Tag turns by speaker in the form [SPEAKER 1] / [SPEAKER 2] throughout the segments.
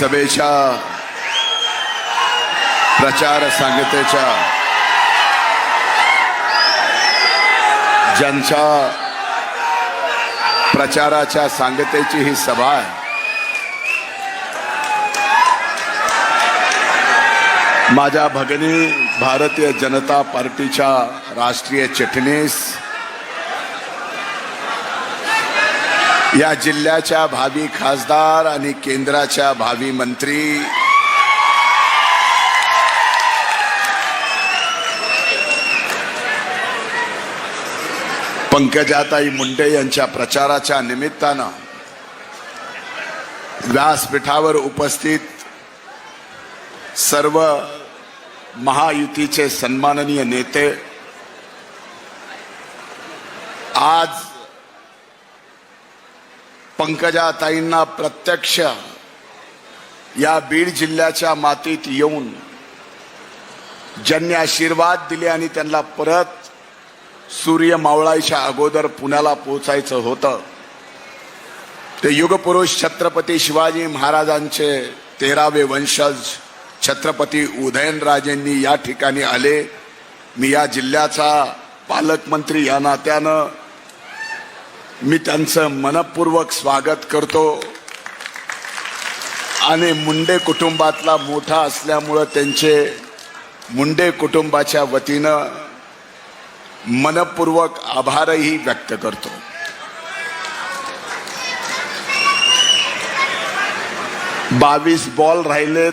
[SPEAKER 1] सभेच्या प्रचार सांगतेच्या ज्यांच्या प्रचाराच्या सांगतेची ही सभा आहे. माझ्या भगिनी भारतीय जनता पार्टीच्या राष्ट्रीय चिटणीस या जिल्ह्याच्या भावी खासदार आणि केंद्राच्या भावी मंत्री. पंकजाताई मुंडे यांच्या प्रचाराच्या निमित्तानं व्यासपीठावर उपस्थित सर्व महायुतीचे सन्माननीय नेते आज पंकजाताईंना प्रत्यक्ष या बीड जिल्ह्याच्या मातीत येऊन ज्यांनी आशीर्वाद दिले आणि त्यांना परत सूर्य मावळायच्या अगोदर पुण्याला पोचायचं होतं ते युगपुरुष छत्रपती शिवाजी महाराजांचे तेरावे वंशज छत्रपती उदयनराजेंनी या ठिकाणी आले. मी या जिल्ह्याचा पालकमंत्री या नात्यानं मी त्यांचं मनपूर्वक स्वागत करतो. आणि मुंडे कुटुंबातला मोठा असल्यामुळं त्यांचे मुंडे कुटुंबाच्या वतीनं मनपूर्वक आभारही व्यक्त करतो. बावीस बॉल राहिलेत.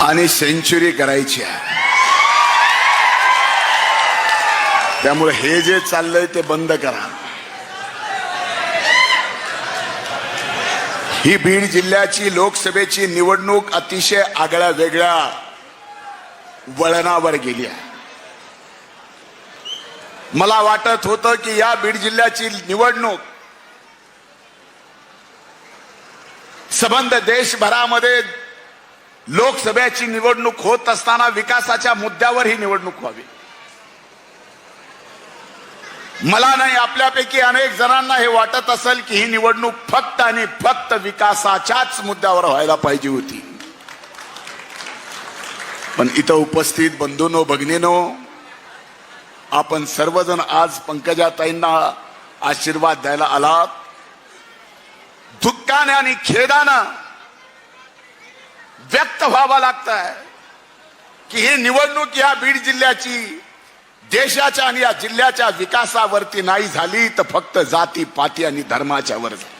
[SPEAKER 1] आणि सेंचुरी करायची आहे. त्यामुळे हे जे चाललंय ते बंद करा. ही बीड जिल्ह्याची लोकसभेची निवडणूक अतिशय आगळ्या वेगळ्या वळणावर गेली आहे. मला वाटत होतं की या बीड जिल्ह्याची निवडणूक संबंध देशभरामध्ये लोकसभेची निवडणूक होत असताना विकासाच्या मुद्द्यावर ही निवडणूक व्हावी. मला नाही आपल्यापैकी अनेक जणांना हे वाटत असेल की ही निवडणूक फक्त आणि फक्त विकासाच्याच मुद्द्यावर व्हायला पाहिजे होती. पण इथं उपस्थित बंधूनो भगिनीनो आपण सर्वजण आज पंकजाताईंना आशीर्वाद द्यायला आलात. दुःखाने आणि खेदानं व्यक्त व्हावं लागत आहे की ही निवडणूक या बीड जिल्ह्याची देशाच्या आणि या जिल्ह्याच्या विकासावरती नाही झाली तर फक्त जाती पाती आणि धर्माच्या वर झाली.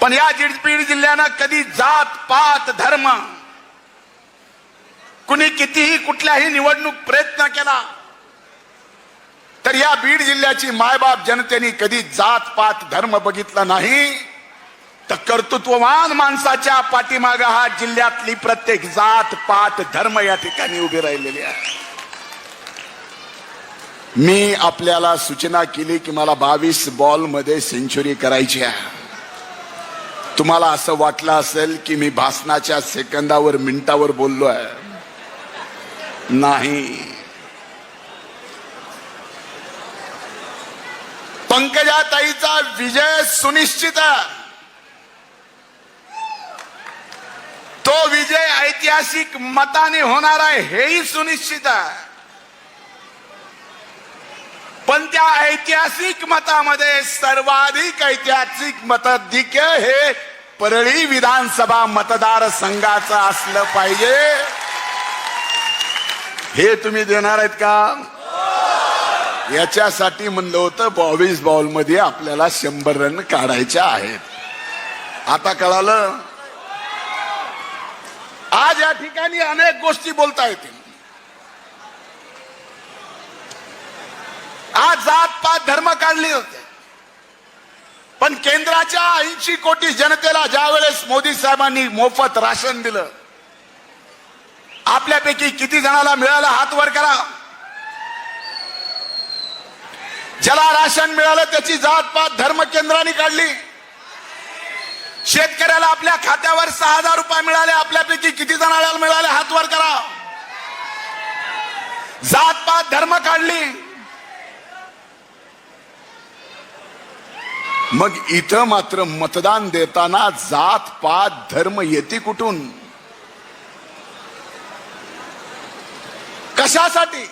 [SPEAKER 1] पण या बीड जिल्ह्यानं कधी जात पात धर्म कुणी कितीही कुठल्याही निवडणूक प्रयत्न केला तर या बीड जिल्ह्याची मायबाप जनतेने कधी जात पात धर्म बघितला नाही तर कर्तृत्ववान माणसाच्या पाठीमाग हा जिल्ह्यातली प्रत्येक जात पात धर्म या ठिकाणी उभे राहिलेली आहे. मी आपल्याला सूचना केली की मला बावीस बॉलमध्ये सेंचुरी करायची आहे. तुम्हाला असं वाटलं असेल की मी भाषणाच्या सेकंदावर मिनिटावर बोललो आहे. नाही. पंकजाताईचा विजय सुनिश्चित आहे. तो विजय ऐतिहासिक मताने होणार आहे हेही सुनिश्चित आहे. पण त्या ऐतिहासिक मतामध्ये सर्वाधिक ऐतिहासिक मताधिक्य हे परळी विधानसभा मतदार संघाचं असलं पाहिजे. हे तुम्ही देणार आहेत का? याच्यासाठी म्हणलं होतं बावीस बॉलमध्ये आपल्याला शंभर रन काढायचे आहेत. आता कळालं? आज या ठिकाणी अनेक गोष्टी बोलता येतील. आज जात पात धर्म काढले होते. पण केंद्राच्या ऐंशी कोटी जनतेला ज्या वेळेस मोदी साहेबांनी मोफत राशन दिलं आपल्यापैकी किती जणाला मिळालं? हात वर करा. ज्याला राशन मिळालं त्याची जात पात धर्म केंद्राने काढली. शेतकऱ्याला आपल्या खात्यावर सहा हजार रुपये मिळाले आपल्यापैकी किती जणाला मिळाले? हात वर करा. जात पात धर्म काढली. मग इथं मात्र मतदान देताना जात पात धर्म येते कुठून? कशासाठी?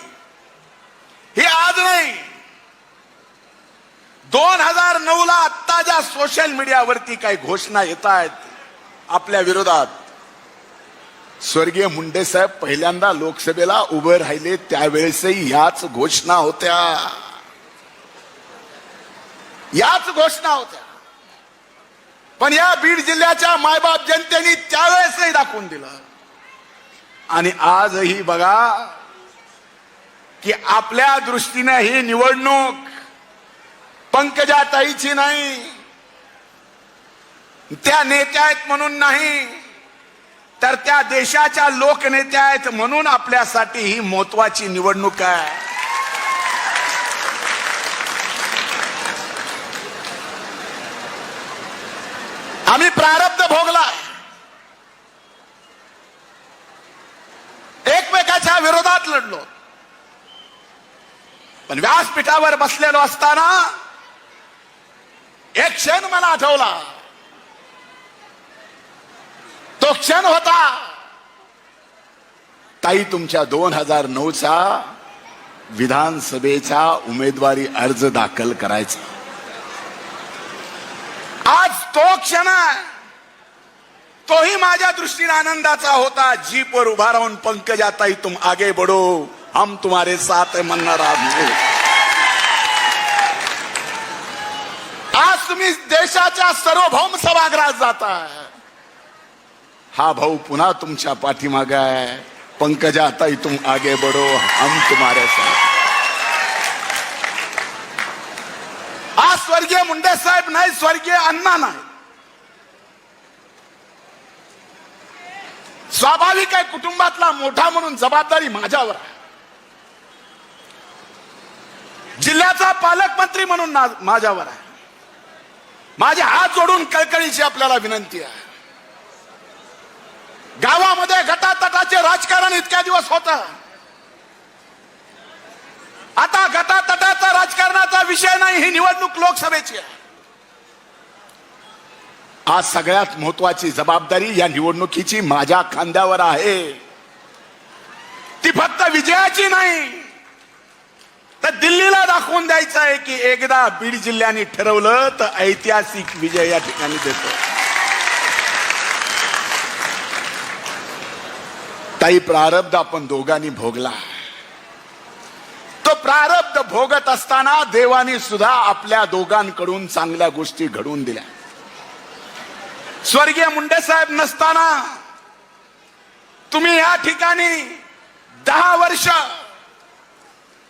[SPEAKER 1] हे आज नाही. दोन हजार नऊ ला आत्ता ज्या सोशल मीडियावरती काही घोषणा येत आहेत आपल्या विरोधात. स्वर्गीय मुंडे साहेब पहिल्यांदा लोकसभेला उभे राहिले त्यावेळेसही याच घोषणा होत्या. याच घोषणा होत्या. पण या बीड जिल्ह्याच्या मायबाप जनतेने त्यावेळेसही दाखवून दिलं. आणि आजही बघा की आपल्या दृष्टीने ही निवडणूक पंकजाताईची नाही. त्या नेत्या आहेत म्हणून नाही. तर त्या देशाच्या लोकनेत्या आहेत म्हणून आपल्यासाठी ही महत्वाची निवडणूक आहे. आम्ही प्रारब्ध भोगला एकमेकाच्या विरोधात लढलो. पण व्यासपीठावर बसलेलो असताना एक क्षण मला आठवला. तो क्षण होता. ताई तुमच्या दोन हजार नऊचा विधानसभेचा उमेदवारी अर्ज दाखल करायचा. आज तो क्षण तोही माझ्या दृष्टीने आनंदाचा होता. जीपवर उभा राहून पंकजाताई तुम आगे बढो. हम तुम्हारे साथ म्हणणार आहोत आज तुम्ही देशाच्या सर्वभौम सभागृहात जाताय हा भाऊ पुन्हा तुमच्या पाठीमाग आहे. पंकजा ताई तुम आगे बढो हम तुम्हारे साथ. आज स्वर्गीय मुंडे साहेब नाही स्वर्गीय अण्णा नाही. स्वाभाविक आहे कुटुंबातला मोठा म्हणून जबाबदारी माझ्यावर आहे. जिल्ह्याचा पालकमंत्री म्हणून माझ्यावर आहे. माझे हात जोडून कळकळीची आपल्याला विनंती आहे. गावामध्ये गटातटाचे राजकारण इतक्या दिवस होत. आता गटातटाचा राजकारणाचा विषय नाही ही निवडणूक लोकसभेची आहे. आज सगळ्यात महत्वाची जबाबदारी या निवडणुकीची माझ्या खांद्यावर आहे. ती फक्त विजयाची नाही तर दिल्लीला दाखवून द्यायचं आहे की एकदा बीड जिल्ह्याने ठरवलं तर ऐतिहासिक विजय या ठिकाणी देतो. ताई प्रारब्ध आपण दोघांनी भोगला. तो प्रारब्ध भोगत असताना देवाने सुद्धा आपल्या दोघांकडून चांगल्या गोष्टी घडवून दिल्या. स्वर्गीय मुंडे साहेब नसताना तुम्ही या ठिकाणी दहा वर्ष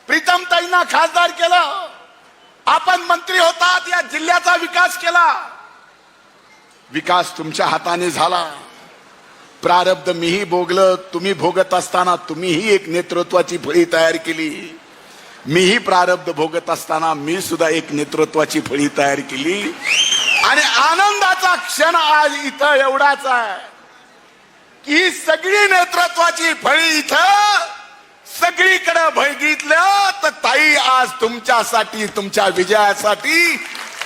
[SPEAKER 1] प्रीतमताईंना खासदार केलं. आपण मंत्री होतात या जिल्ह्याचा विकास केला. विकास तुमच्या हाताने झाला. प्रारब्ध मीही भोगलं तुम्ही भोगत असताना तुम्हीही एक नेतृत्वाची फळी तयार केली. मीही प्रारब्ध भोगत असताना मी सुद्धा एक नेतृत्वाची फळी तयार केली. आणि आनंदाचा क्षण आज इथं एवढाच आहे की सगळी नेतृत्वाची फळी इथं सगळीकडे बघितलं तर ताई आज तुमच्यासाठी तुमच्या विजयासाठी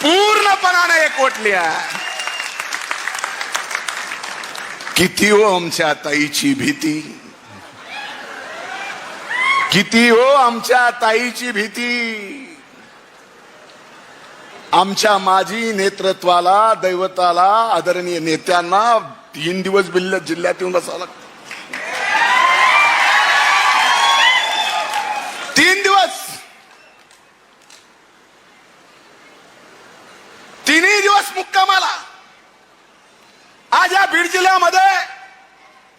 [SPEAKER 1] पूर्णपणाने एकवटली आहे. किती हो आमच्या ताईची भीती? किती हो आमच्या ताईची भीती? आमच्या माजी नेतृत्वाला दैवताला आदरणीय नेत्यांना तीन दिवस बिल्ल जिल्ह्यात येऊन बसावं लागतं. तीन दिवस. तिन्ही दिवस मुक्कामाला. आज या बीड जिल्ह्यामध्ये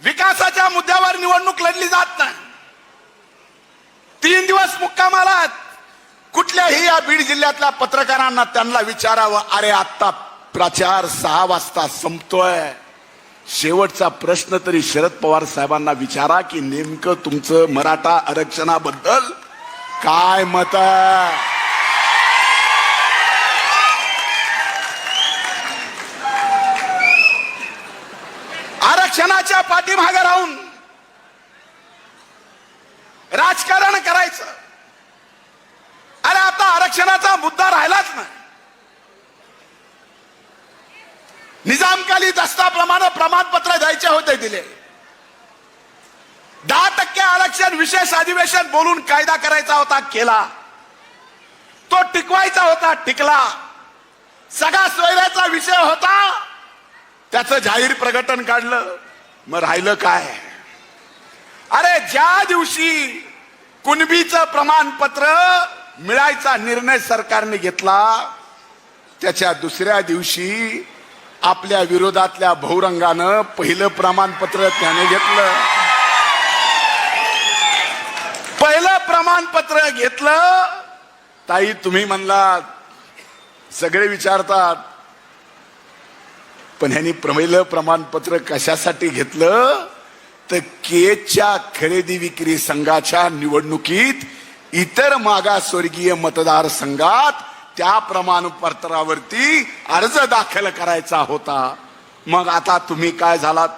[SPEAKER 1] विकासाच्या मुद्द्यावर निवडणूक लढली जात नाही. तीन दिवस मुक्कामाला कुठल्याही या बीड जिल्ह्यातल्या पत्रकारांना त्यांना विचारावं अरे आता प्रचार सहा वाजता संपतोय. शेवटचा प्रश्न तरी शरद पवार साहेबांना विचारा की नेमकं तुमचं मराठा आरक्षणाबद्दल काय मत आरक्षणाच्या पाठीमागे राहून राजकारण करायचं. अरे आता आरक्षणाचा मुद्दा राहिलाच नाही. निजामकाली दस्ताप्रमाणे प्रमाणपत्र द्यायचे होते दिले. दहा टक्के आरक्षण विशेष अधिवेशन बोलून कायदा करायचा होता केला. तो टिकवायचा होता टिकला. सगळा सोयऱ्याचा विषय होता. त्याचं जाहीर प्रकटन काढलं. मग राहिलं काय? अरे ज्या दिवशी कुणबीचं प्रमाणपत्र मिळायचा निर्णय सरकारने घेतला त्याच्या दुसऱ्या दिवशी आपल्या विरोधातल्या भौरंगानं पहिलं प्रमाणपत्र त्याने घेतलं. पहिलं प्रमाणपत्र घेतलं ताई तुम्ही म्हणलात सगळे विचारतात पण ह्यांनी पहिलं प्रमाणपत्र कशासाठी घेतलं? तर केच्या खरेदी विक्री संघाच्या निवडणुकीत इतर मागासवर्गीय मतदारसंघात त्या प्रमाणपत्रावरती अर्ज दाखल करायचा होता. मग आता तुम्ही काय झालात?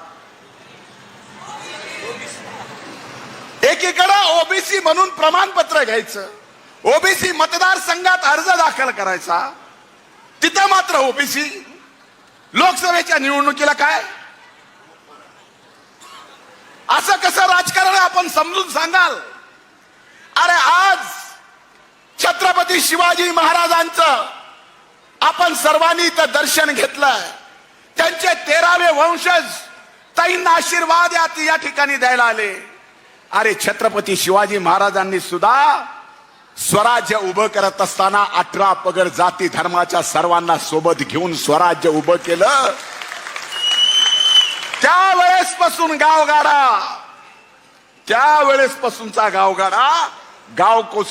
[SPEAKER 1] एकीकडे ओबीसी म्हणून प्रमाणपत्र घ्यायचं ओबीसी मतदारसंघात अर्ज दाखल करायचा तिथं मात्र ओबीसी. लोकसभेच्या निवडणुकीला काय? असं कसं राजकारण आपण समजून सांगाल? अरे आज छत्रपती शिवाजी महाराजांचं आपण सर्वांनी इथं दर्शन घेतलंय. त्यांचे तेरावे वंशज ताईंना आशीर्वाद या ठिकाणी द्यायला आले. अरे छत्रपती शिवाजी महाराजांनी सुद्धा स्वराज्य उभं करत असताना अठरा पगड जाती धर्माच्या सर्वांना सोबत घेऊन स्वराज्य उभं केलं. त्यावेळेस पासून गावगाडा. त्यावेळेस पासूनचा गावगाडा. गावकोस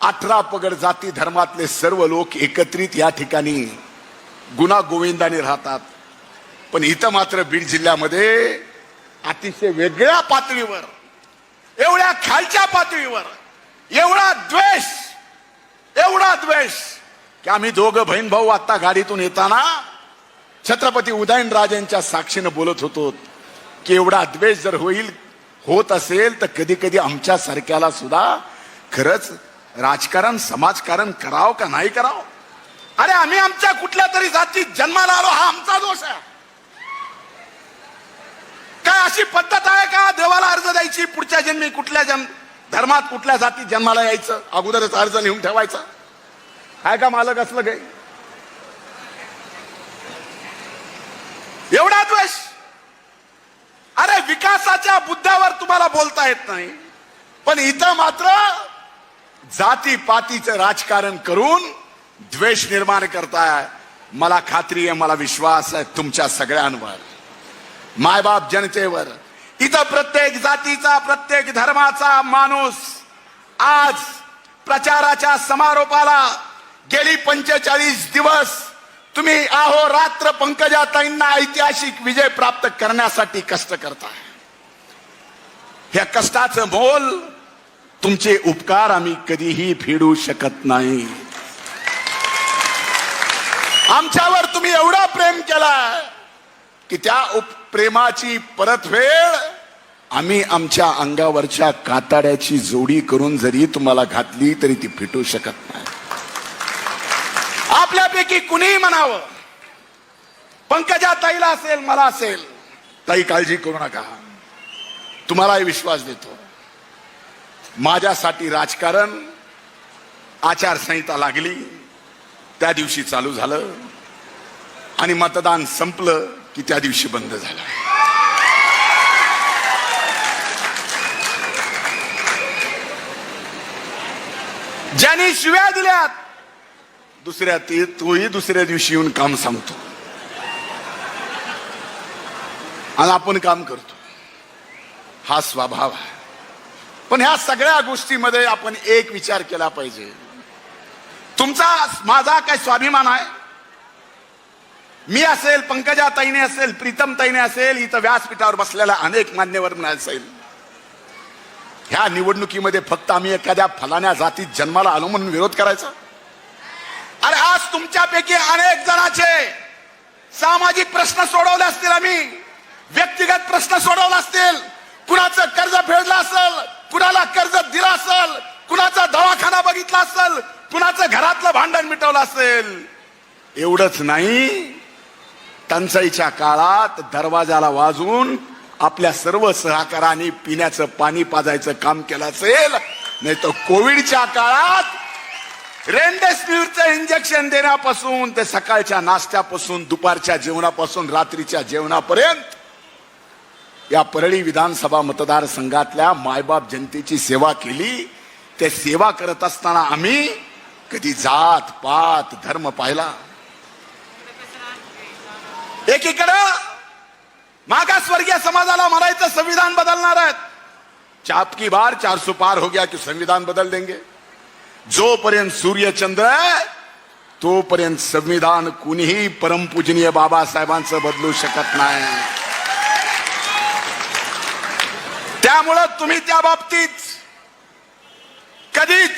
[SPEAKER 1] अठरा पगड जाती धर्मातले सर्व लोक एकत्रित या ठिकाणी गुन्हा गोविंदाने राहतात. पण इथं मात्र बीड जिल्ह्यामध्ये अतिशय वेगळ्या पातळीवर एवढ्या खालच्या पातळीवर एवढा द्वेष एवढा द्वेष की आम्ही दोघं बहीण भाऊ आता गाडीतून येताना छत्रपती उदयनराजेंच्या साक्षीनं बोलत होतो की एवढा द्वेष जर होईल होत असेल तर कधी कधी आमच्या सारख्याला सुद्धा खरंच राजकारण समाजकारण करावं का नाही करावं? अरे आम्ही आमच्या कुठल्या तरी जातीत जन्माला आलो हा आमचा दोष आहे. काय अशी पद्धत आहे का? देवाला अर्ज द्यायची पुढच्या जन्मी कुठल्या जन्म धर्मात कुठल्या जाती जन्माला यायचं? अगोदरच अर्ज लिहून ठेवायचा. काय का मालक असलं काही एवढा द्वेष? अरे विकासाच्या बुद्ध्यावर तुम्हाला बोलता येत नाही. पण इथं मात्र जाती पातीचं राजकारण करून द्वेष निर्माण करताय. मला खात्री आहे मला विश्वास आहे तुमच्या सगळ्यांवर. मायबाप जनतेवर. इथं प्रत्येक जातीचा प्रत्येक धर्माचा माणूस आज प्रचाराच्या समारोपाला गेली पंचेचाळीस दिवस तुम्ही आहो रात्र पंकजाताईंना ऐतिहासिक विजय प्राप्त करण्यासाठी कष्ट करताय. ह्या कष्टाचं मोल तुमचे उपकार आम्ही कधीही फेडू शकत नाही. आमच्यावर तुम्ही एवढा प्रेम केला की त्या उप- प्रेमाची परतफेड आम्ही आमच्या अंगावरच्या काताड्याची जोडी करून जरी तुम्हाला घातली तरी ती फिटू शकत नाही. आपल्यापैकी कुणीही म्हणावं पंकजा ताईला असेल मला असेल ताई काळजी करू नका. तुम्हालाही विश्वास देतो. माझ्यासाठी राजकारण आचारसंहिता लागली. त्या दिवशी चालू झालं आणि मतदान संपलं. की त्या दिवशी बंद झालं. ज्यांनी शिव्या दिल्यात दुसऱ्या ते तोही दुसऱ्या दिवशी येऊन काम सांगतो. आणि आपण काम करतो. हा स्वभाव आहे. पण ह्या सगळ्या गोष्टीमध्ये आपण एक विचार केला पाहिजे. तुमचा माझा काय स्वाभिमान आहे? मी असेल पंकजा ताईने असेल प्रीतम ताईने असेल इथं व्यासपीठावर बसलेल्या अनेक मान्यवर असेल. ह्या निवडणुकीमध्ये फक्त आम्ही एखाद्या फलाण्या जातीत जन्माला आलो म्हणून विरोध करायचा? अरे आज तुमच्यापैकी अनेक जणांचे सामाजिक प्रश्न सोडवले असतील आम्ही. व्यक्तिगत प्रश्न सोडवले असतील. कुणाचं कर्ज फेडलं असेल कुणाला कर्ज दिलं असेल कुणाचा दवाखाना बघितला असेल कुणाचं घरातलं भांडण मिटवलं असेल. एवढंच नाही. टंचाईच्या काळात दरवाजाला वाजून आपल्या सर्व सहकारांनी पिण्याचं पाणी पाजायचं काम केलं असेल नाही तर कोविडच्या काळात रेमडेसिवीरचं इंजेक्शन देण्यापासून ते सकाळच्या नाश्त्यापासून दुपारच्या जेवणापासून रात्रीच्या जेवणापर्यंत या परळी विधानसभा मतदारसंघातल्या मायबाप जनतेची सेवा केली. ते सेवा करत असताना आम्ही कधी जात पात धर्म पाहिला. एकीकडं मागासवर्गीय समाजाला म्हणायचं संविधान बदलणार आहेत. चाप की बार चार सौ पार हो गया की संविधान बदल देंगे. जोपर्यंत सूर्य चंद्र आहे तोपर्यंत संविधान कुणीही परमपूजनीय बाबासाहेबांचं बदलू शकत नाही. त्यामुळं तुम्ही त्या बाबतीत कधीच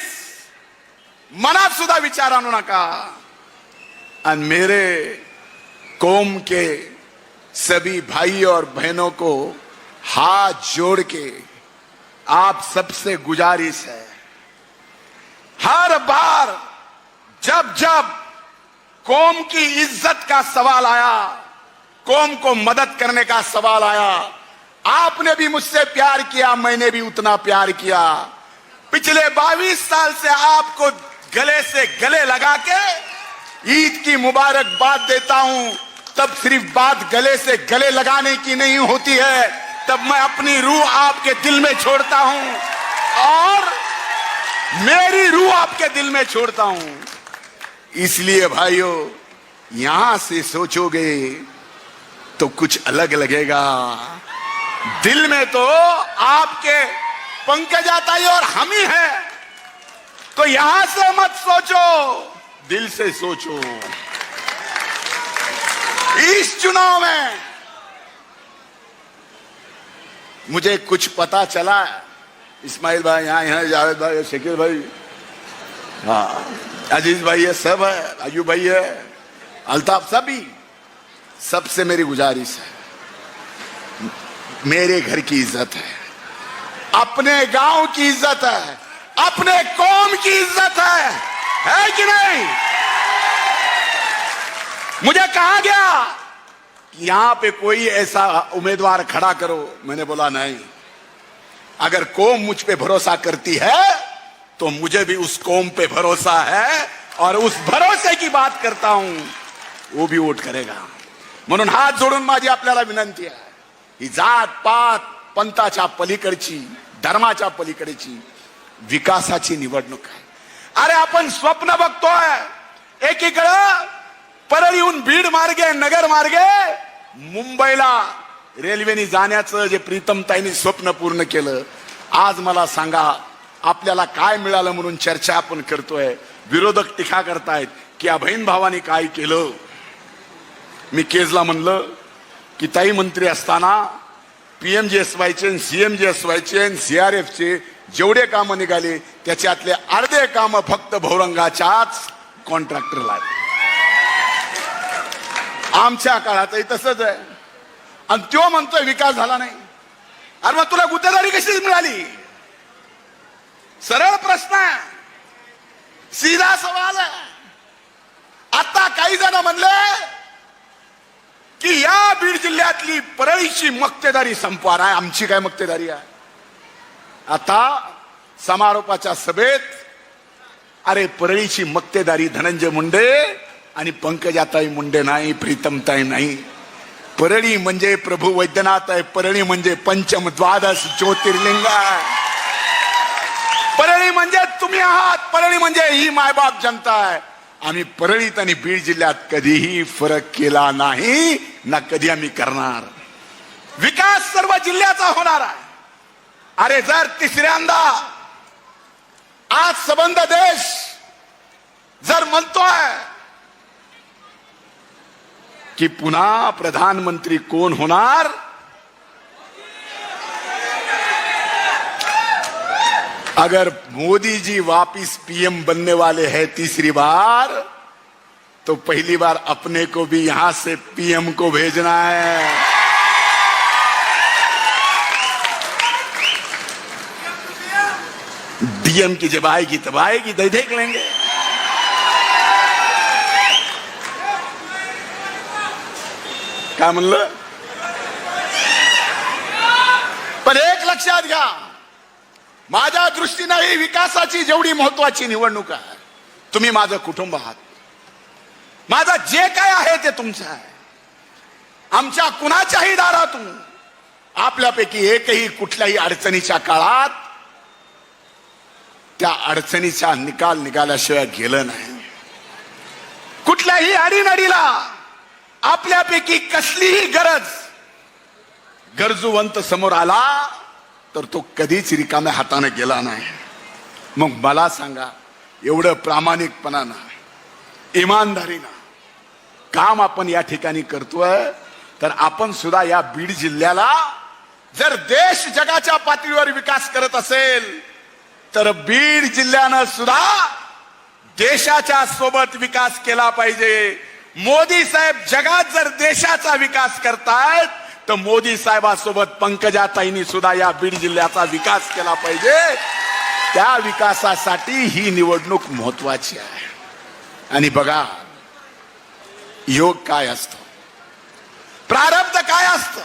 [SPEAKER 1] मनात सुद्धा विचार आणू नका. आणि मेरे कौम के सभी भाई और बहनों को हाथ जोड़ के आप सबसे गुजारिश है। हर बार जब जब कौम की इज़्ज़त का सवाल आया, कौम को मदद करने का सवाल आया, आपने भी मुझसे प्यार किया, मैंने भी उतना प्यार किया। पिछले 22 साल से आपको गले से गले लगा के ईद की मुबारकबाद देता हूँ। तब सिर्फ़ बात गले से गले लगाने की नहीं होती है। तब मैं अपनी रूह आपके दिल में छोड़ता हूँ और मेरी रूह आपके दिल में छोड़ता हूँ। इसलिए भाइयों, यहाँ से सोचोगे तो कुछ अलग लगेगा। दिल में तो आपके पंकजाताई और हम ही है। तो यहाँ से मत सोचो, दिल से सोचो। इस चुनाव में मुझे कुछ पता चला। इस्माइल भाई यहाँ यहाँ जावेद भाई शकील भाई। हाँ अज़ीज़ भाई है सब है अयू भाई है, अल्ताफ सभी। सबसे मेरी गुजारिश है। मेरे घर की इज़्ज़त है। अपने गाँव की इज़्ज़त है। अपने कौम की इज़्ज़त है। है कि नहीं? मुझे कहा गया कि यहां पे कोई ऐसा उम्मीदवार खड़ा करो। मैंने बोला नहीं। अगर कौम मुझ पे भरोसा करती है तो मुझे भी उस कौम पे भरोसा है और उस भरोसे की बात करता हूं। वो भी वोट करेगा। म्हणून हात जोडून माझी आपल्याला विनंती आहे ही जात पात पंथाच्या पलीकडची धर्माच्या पलीकडची विकासाची निवडणूक आहे. अरे आपण स्वप्न बघतोय. एकीकडं परळीहून बीड मार्गे नगर मार्गे मुंबईला रेल्वेने जाण्याचं जे प्रीतमताईंनी स्वप्न पूर्ण केलं आज मला सांगा आपल्याला काय मिळालं म्हणून चर्चा आपण करतोय विरोधक टीका करतायत की या बहीण भावाने काय केलं मी केजला म्हणलं की ताई मंत्री असताना पीएमजीएसवायचे सीएमजीएसवायचे सीआरएफचे जेवढे कामं निघाले त्याच्यातले अर्धे कामं फक्त भौरंगाच्याच कॉन्ट्रॅक्टरला आहेत. आमच्या काळातही तसंच आहे. आणि तो म्हणतोय विकास झाला नाही. अरे मग तुला गुत्तेदारी कशी मिळाली? सरळ प्रश्न सीधा सवाल आता काही जण म्हणले की या बीड जिल्ह्यातली परळीची मक्तेदारी संपवार आहे. आमची काय मक्तेदारी आहे? आता समारोपाच्या सभेत अरे परळीची मक्तेदारी धनंजय मुंडे आणि पंकजाताई मुंडे नाही प्रीतमताई नाही. परळी म्हणजे प्रभू वैद्यनाथ आहे परळी म्हणजे पंचम द्वादश ज्योतिर्लिंग आहे. परळी म्हणजे तुम्ही आहात परळी म्हणजे ही मायबाप जनता आहे. आम्ही परळीत आणि बीड जिल्ह्यात कधीही फरक केला नाही ना कधी आम्ही करणार. विकास सर्व जिल्ह्याचा होणार आहे. अरे जर तिसऱ्यांदा आज संबंध देश जर म्हणतोय की पुन्हा प्रधानमंत्री कोण होणार अगर मोदी जी वापिस पीएम बनने वाले हैं तीसरी बार तो पहली बार अपने को भी यहाँ से पीएम को भेजना है। डीएम की जब आएगी, तब आएगी दे देख लेंगे। काय म्हणलं? पण एक लक्षात घ्या माझ्या दृष्टीनं ही विकासाची जेवढी महत्वाची निवडणूक आहे तुम्ही माझं कुटुंब आहात. माझं जे काय आहे ते तुमचं आहे. आमच्या कुणाच्याही दारातून आपल्यापैकी एकही कुठल्याही अडचणीच्या काळात त्या अडचणीचा निकाल निघाल्याशिवाय गेलं नाही. कुठल्याही अडीनडीला आपल्यापैकी कसलीही गरज गरजूवंत समोर आला तर तो कधीच रिकाम्या हाताने गेला नाही. मग मला सांगा एवढं प्रामाणिकपणानं इमानदारीनं काम आपण या ठिकाणी करतोय तर आपण सुद्धा या बीड जिल्ह्याला जर देश जगाच्या पातळीवर विकास करत असेल तर बीड जिल्ह्यानं सुद्धा देशाच्या सोबत विकास केला पाहिजे. मोदी साहेब जगात जर देशाचा विकास करतायत तर मोदी साहेबासोबत पंकजाताईंनी सुद्धा या बीड जिल्ह्याचा विकास केला पाहिजे. त्या विकासासाठी ही निवडणूक महत्वाची आहे. आणि बघा योग काय असतो? प्रारब्ध काय असतं?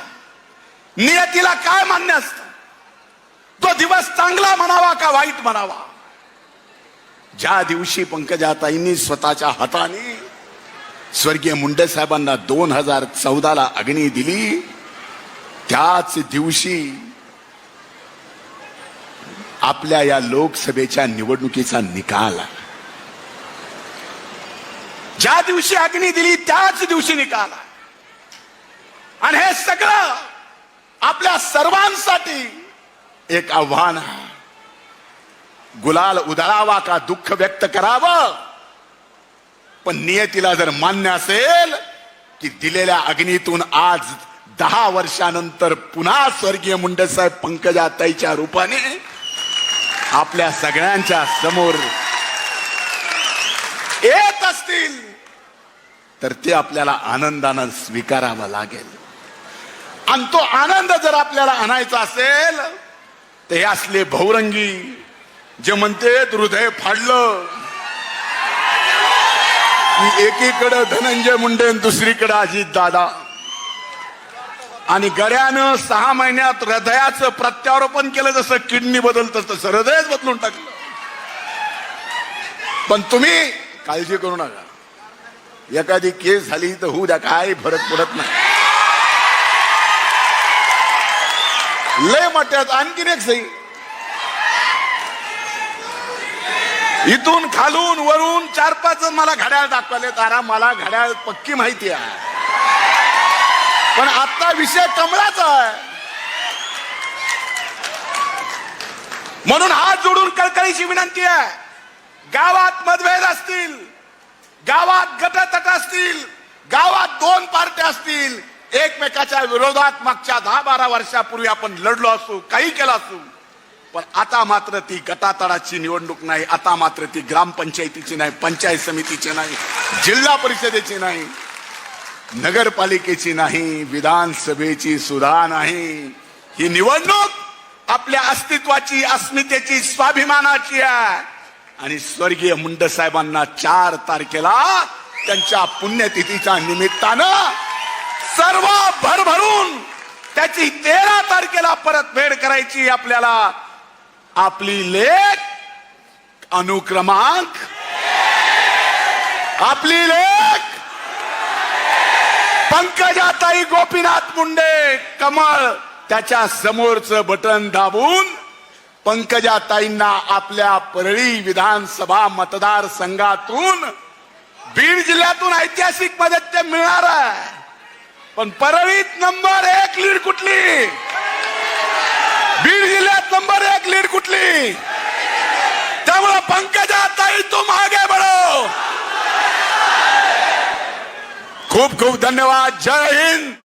[SPEAKER 1] नियतीला काय मान्य असतं? तो दिवस चांगला म्हणावा का वाईट म्हणावा? ज्या दिवशी पंकजाताईंनी स्वतःच्या हाताने स्वर्गीय मुंडे साहेबांना दोन हजार चौदाला अग्नी दिली. त्याच दिवशी आपल्या या लोकसभेच्या निवडणुकीचा निकाल ज्या दिवशी अग्नी दिली त्याच दिवशी निकाल आणि हे सगळं आपल्या सर्वांसाठी एक आव्हान आहे. गुलाल उधळावा का दुःख व्यक्त करावं? पण नियतीला जर मान्य असेल की दिलेल्या अग्नीतून आज दहा वर्षानंतर पुन्हा स्वर्गीय मुंडेसाहेब पंकजाताईच्या रूपाने आपल्या सगळ्यांच्या समोर येत असतील तर ते आपल्याला आनंदानं स्वीकारावं लागेल. आणि तो आनंद जर आपल्याला आणायचा असेल तर हे असले बहुरंगी जे म्हणते हृदय फाडलं की एकीकडं धनंजय मुंडे दुसरीकडं दुसरीकडे अजित दादा. आणि गऱ्यानं सहा महिन्यात हृदयाचं प्रत्यारोपण केलं जसं किडनी बदलतं तसं हृदयच बदलून टाकलं. पण तुम्ही काळजी करू नका. एखादी केस झाली तर होऊ द्या काय फरक पडत नाही. लय मोठ्यात आणखीन एक सही. इथून खालून वरून चार पाच जण मला घड्याळ दाखवले तारा मला घड्याळ पक्की माहिती आहे. पण आता विषय कमळाचा आहे. म्हणून हात जोडून कळकळीची विनंती आहे. गावात मतभेद असतील गावात गटतट असतील गावात दोन पार्ट्या असतील एकमेकाच्या विरोधात मागच्या दहा बारा वर्षापूर्वी आपण लढलो असू काही केलं असू पण आता मात्र ती गटातडाची निवडणूक नाही आता मात्र ती ग्रामपंचायतीची नाही पंचायत समितीची नाही जिल्हा परिषदेची नाही नगरपालिकेची नाही विधानसभेची सुद्धा नाही. ही निवडणूक आपल्या अस्तित्वाची अस्मितेची स्वाभिमानाची आहे. आणि स्वर्गीय मुंड साहेबांना चार तारखेला त्यांच्या पुण्यतिथीच्या निमित्तानं सर्व भरभरून त्याची तेरा तारखेला परतफेड करायची आपल्याला आपली लेख अनुक्रमांक आपली लेख. पंकजाताई गोपीनाथ मुंडे कमळ त्याच्या समोरचं बटन दाबून पंकजाताईंना आपल्या परळी विधानसभा मतदारसंघातून बीड जिल्ह्यातून ऐतिहासिक मदत ते मिळणार आहे. पण परळीत नंबर एक लीड कुठली? बीड जिल्ह्यात नंबर एक लीड कुठली? त्यामुळे पंकजा ताई तुम मागे बढो. खूप खूप धन्यवाद. जय हिंद.